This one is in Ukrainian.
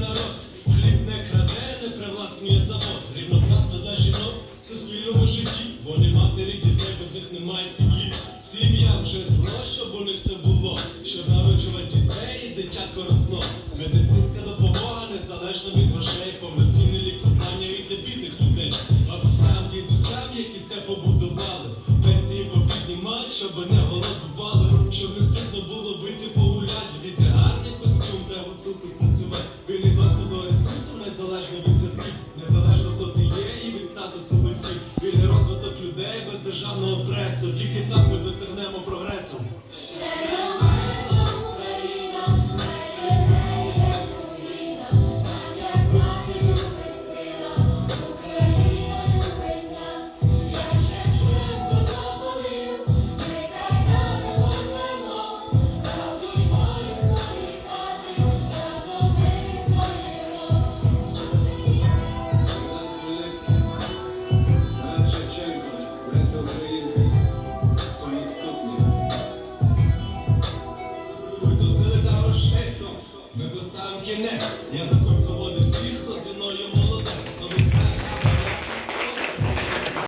народ, хліб не краде, не привласнює завод. Рівно праця жінок це спільному житті. бо не матері, дітей, без них немає сім'ї. Сім'я вже дно, щоб у них все було. Щоб народжувати дітей і дитятко росло. Медицинська допомога незалежно від грошей, повноцінне лікування і для бідних людей. Бабусям, дідусям, які все побудували. Пенсії попіднімають, щоб не голодували, щоб не стидно було бити погулять, діти гарний костюм та гуцулку незалежно від зв'язків, незалежно хто ти є і від статусу мети. Вільний розвиток людей без державного пресу. Тільки так ми досягнемо прогресу. замки не. Я закон свободи всіх, хто зі мною молодий.